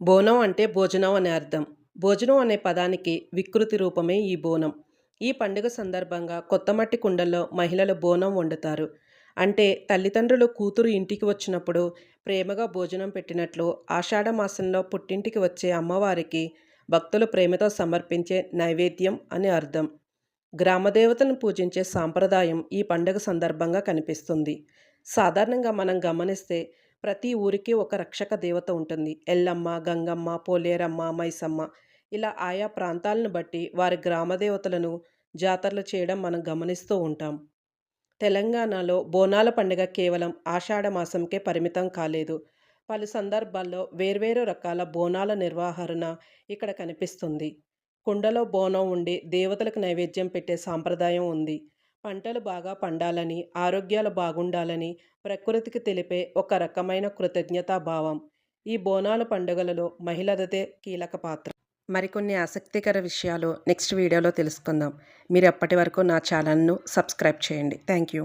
బోనం అంటే భోజనం అనే అర్థం. భోజనం అనే పదానికి వికృతి రూపమే ఈ బోనం. ఈ పండుగ సందర్భంగా కొత్త మట్టి కుండల్లో మహిళలు బోనం వండుతారు. అంటే తల్లిదండ్రులు కూతురు ఇంటికి వచ్చినప్పుడు ప్రేమగా భోజనం పెట్టినట్లు ఆషాఢ మాసంలో పుట్టింటికి వచ్చే అమ్మవారికి భక్తులు ప్రేమతో సమర్పించే నైవేద్యం అని అర్థం. గ్రామదేవతను పూజించే సాంప్రదాయం ఈ పండుగ సందర్భంగా కనిపిస్తుంది. సాధారణంగా మనం గమనిస్తే ప్రతి ఊరికి ఒక రక్షక దేవత ఉంటుంది. ఎల్లమ్మ గంగమ్మ పోలేరమ్మ మైసమ్మ. ఇలా ఆయా ప్రాంతాలను బట్టి వారి గ్రామదేవతలను జాతరలు చేయడం మనం గమనిస్తూ ఉంటాం. తెలంగాణలో బోనాల పండుగ కేవలం ఆషాఢ మాసంకే పరిమితం కాలేదు. పలు సందర్భాల్లో వేర్వేరు రకాల బోనాల నిర్వహణ ఇక్కడ కనిపిస్తుంది. కుండలో బోనం ఉండి దేవతలకు నైవేద్యం పెట్టే సాంప్రదాయం ఉంది. పంటలు బాగా పండాలని ఆరోగ్యాలు బాగుండాలని ప్రకృతికి తెలిపే ఒక రకమైన కృతజ్ఞతా భావం. ఈ బోనాల పండుగలలో మహిళలదే కీలక పాత్ర. మరికొన్ని ఆసక్తికర విషయాలు నెక్స్ట్ వీడియోలో తెలుసుకుందాం. మీరు అప్పటి వరకు నా ఛానల్ను సబ్స్క్రైబ్ చేయండి. Thank you.